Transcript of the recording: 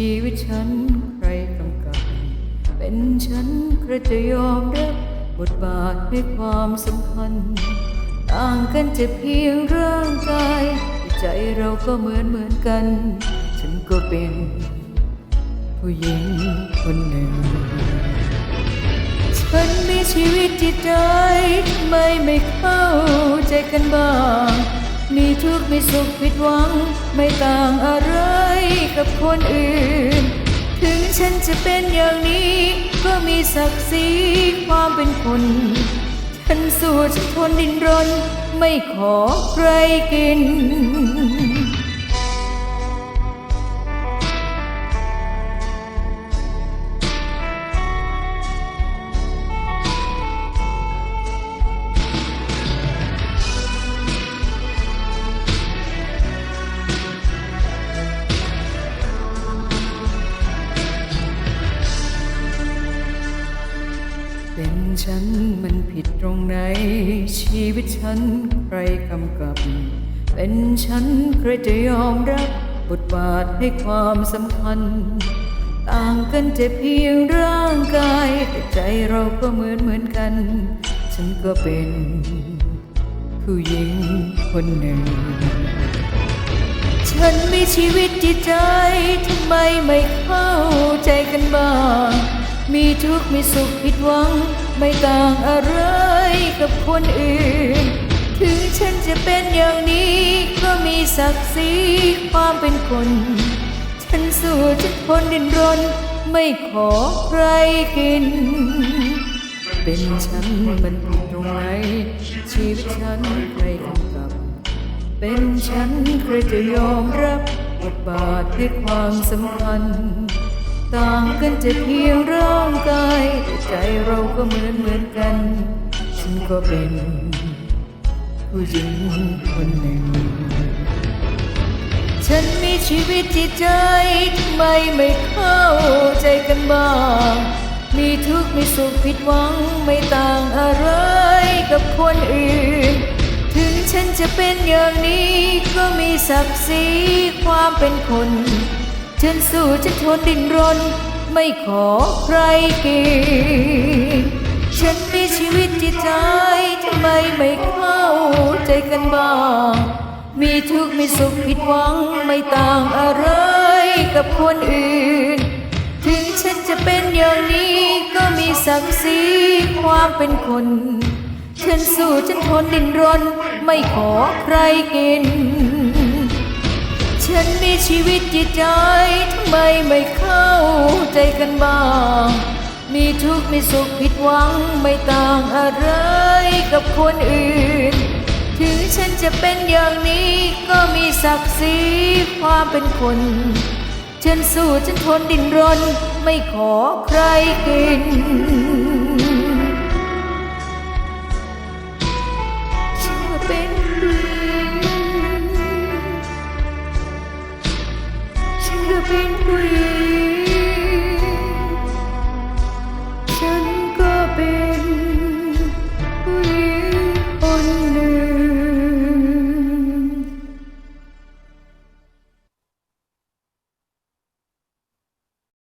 ชีวิตฉันใครกำกับ เป็นฉันใครจะยอมรับบทบาทให้ความสำคัญ ต่างกันจะเพียงร่างกาย ใจเราก็เหมือนเหมือนกัน ฉันก็เป็นผู้หญิงคนหนึ่ง ฉันมีชีวิตจิตใจทำไมไม่เข้าใจกันบ้าง มีทุกข์มีสุขผิดหวังไม่ต่างอะไร กับคนอื่น ถึงฉันจะเป็นอย่างนี้ ก็มีศักดิ์ศรีความเป็นคนฉันสู้จะทนดินรน ไม่ขอใครกิน เป็นฉันมันผิดตรงไหน ชีวิตฉันใครกำกับ เป็นฉันใครจะยอมรับบทบาทให้ความสำคัญ ต่างกันแต่เพียงร่างกายแต่ใจเราก็เหมือนเหมือนกัน ฉันก็เป็นผู้หญิงคนหนึ่ง ฉันมีชีวิตจิตใจทำไมไม่เข้าใจกันบ้าง มีทุกข์มีสุขผิดหวัง ไม่ต่างอะไรกับคนอื่น ถึงฉันจะเป็นอย่างนี้ ก็มีศักดิ์ศรีความเป็นคน ฉันสู้ฉันทนดินรน ไม่ขอใครกิน เป็นฉันมันผิดตรงไหน ชีวิตฉันใครกำกับ เป็นฉันใครจะยอมรับบทบาทให้ความสำคัญ ต่างกันจะเพียงร่างกายแต่ใจเราก็เหมือนเหมือนกัน ฉันก็เป็น ผู้หญิงคนหนึ่ง ฉันมีชีวิตจิตใจทำไมไม่เข้าใจกันบ้าง มีทุกข์มีสุขผิดหวังไม่ต่างอะไรกับคนอื่น ถึงฉันจะเป็นอย่างนี้ก็มีศักดิ์ศรีความเป็นคน ฉันสู้ฉันทนดินรน ไม่ขอใครกินฉันมีชีวิตจิตใจทำไมไม่เข้าใจกันบ้าง มีทุกข์มีสุขผิดหวังไม่ต่างอะไรกับคนอื่น ถึงฉันจะเป็นอย่างนี้ก็มีศักดิ์ศรีความเป็นคน ฉันสู้ฉันทนดินรน ไม่ขอใครกิน ฉันมีชีวิตจิตใจ ทำไมไม่เข้าใจกันบ้าง มีทุกข์มีสุขผิดหวังไม่ต่างอะไรกับคนอื่น ถึงฉันจะเป็นอย่างนี้ก็มีศักดิ์ศรีความเป็นคน ฉันสู้ฉันทนดินรน ไม่ขอใครกิน